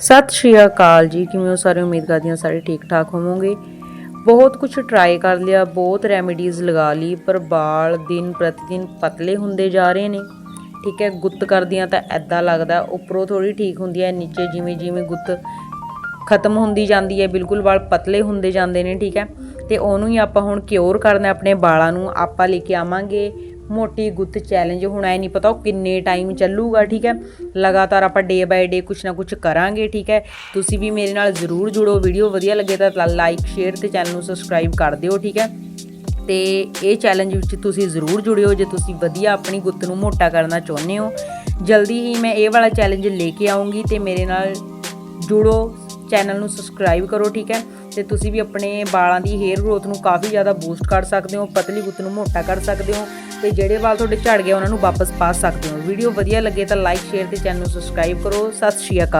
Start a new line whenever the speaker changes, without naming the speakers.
ਸਤਿ ਸ਼੍ਰੀ ਅਕਾਲ ਜੀ, ਕਿਵੇਂ ਹੋ? ਸਾਰੇ ਉਮੀਦ ਕਰਦੀ ਹਾਂ ਸਾਰੇ ਠੀਕ ਠਾਕ ਹੋਵੋਗੇ। ਬਹੁਤ ਕੁਝ ਟਰਾਈ ਕਰ ਲਿਆ, ਬਹੁਤ ਰੈਮੇਡੀਜ਼ ਲਗਾ ਲਈ, ਪਰ ਵਾਲ ਦਿਨ ਪ੍ਰਤੀ ਦਿਨ ਪਤਲੇ ਹੁੰਦੇ ਜਾ ਰਹੇ ਨੇ। ਠੀਕ ਹੈ, ਗੁੱਤ ਕਰਦੀਆਂ ਤਾਂ ਐਦਾਂ ਲੱਗਦਾ, ਉੱਪਰੋਂ ਥੋੜੀ ਠੀਕ ਹੁੰਦੀ ਹੈ, ਨੀਚੇ ਜਿਵੇਂ ਜਿਵੇਂ ਗੁੱਤ ਖਤਮ ਹੁੰਦੀ ਜਾਂਦੀ ਹੈ, ਬਿਲਕੁਲ ਵਾਲ ਪਤਲੇ ਹੁੰਦੇ ਜਾਂਦੇ ਨੇ, ਠੀਕ ਹੈ। ਤੇ ਉਹਨੂੰ ਹੀ ਆਪਾਂ ਹੁਣ ਕਿਉਰ ਕਰਨਾ ਆਪਣੇ ਵਾਲਾਂ ਨੂੰ ਆਪਾਂ ਲੈ ਕੇ ਆਵਾਂਗੇ। ਮੋਟੀ ਗੁੱਤ ਚੈਲੰਜ ਹੁਣ ਐ ਨਹੀਂ ਪਤਾ ਉਹ ਕਿੰਨੇ ਟਾਈਮ ਚੱਲੂਗਾ, ਠੀਕ ਹੈ? ਲਗਾਤਾਰ ਆਪਾਂ ਡੇ ਬਾਏ ਡੇ ਕੁਛ ਨਾ ਕੁਛ ਕਰਾਂਗੇ, ਠੀਕ ਹੈ? ਤੁਸੀਂ ਵੀ ਮੇਰੇ ਨਾਲ ਜ਼ਰੂਰ ਜੁੜੋ ਵੀਡੀਓ ਵਧੀਆ ਲੱਗੇ ਤਾਂ ਲਾਈਕ ਸ਼ੇਅਰ ਤੇ ਚੈਨਲ ਨੂੰ ਸਬਸਕ੍ਰਾਈਬ ਕਰ ਦਿਓ, ਠੀਕ ਹੈ? ਤੇ ਇਹ ਚੈਲੰਜ ਵਿੱਚ ਤੁਸੀਂ ਜ਼ਰੂਰ ਜੁੜਿਓ, ਜੇ ਤੁਸੀਂ ਵਧੀਆ ਆਪਣੀ ਗੁੱਤ ਨੂੰ ਮੋਟਾ ਕਰਨਾ ਚਾਹੁੰਦੇ ਹੋ। ਜਲਦੀ ਹੀ ਮੈਂ ਇਹ ਵਾਲਾ ਚੈਲੰਜ ਲੈ ਕੇ ਆਉਂਗੀ ਤੇ ਮੇਰੇ ਨਾਲ ਜੁੜੋ ਚੈਨਲ ਨੂੰ ਸਬਸਕ੍ਰਾਈਬ ਕਰੋ, ਠੀਕ ਹੈ? ਤੇ ਤੁਸੀਂ ਵੀ ਆਪਣੇ ਵਾਲਾਂ ਦੀ ਹੇਅਰ ਗਰੋਥ ਨੂੰ ਕਾਫੀ ਜ਼ਿਆਦਾ ਬੂਸਟ ਕਰ ਸਕਦੇ ਹੋ, ਪਤਲੀ ਗੁੱਤ ਨੂੰ ਮੋਟਾ ਕਰ ਸਕਦੇ ਹੋ ਤੇ ਜਿਹੜੇ ਵਾਲ ਤੁਹਾਡੇ ਝੜ ਗਏ ਉਹਨਾਂ ਨੂੰ ਵਾਪਸ ਪਾ ਸਕਦੇ ਹੋ। ਵੀਡੀਓ ਵਧੀਆ ਲੱਗੇ ਤਾਂ ਲਾਈਕ ਸ਼ੇਅਰ ਤੇ ਚੈਨਲ ਨੂੰ ਸਬਸਕ੍ਰਾਈਬ ਕਰੋ। ਸਤਿ ਸ਼੍ਰੀ ਅਕਾਲ।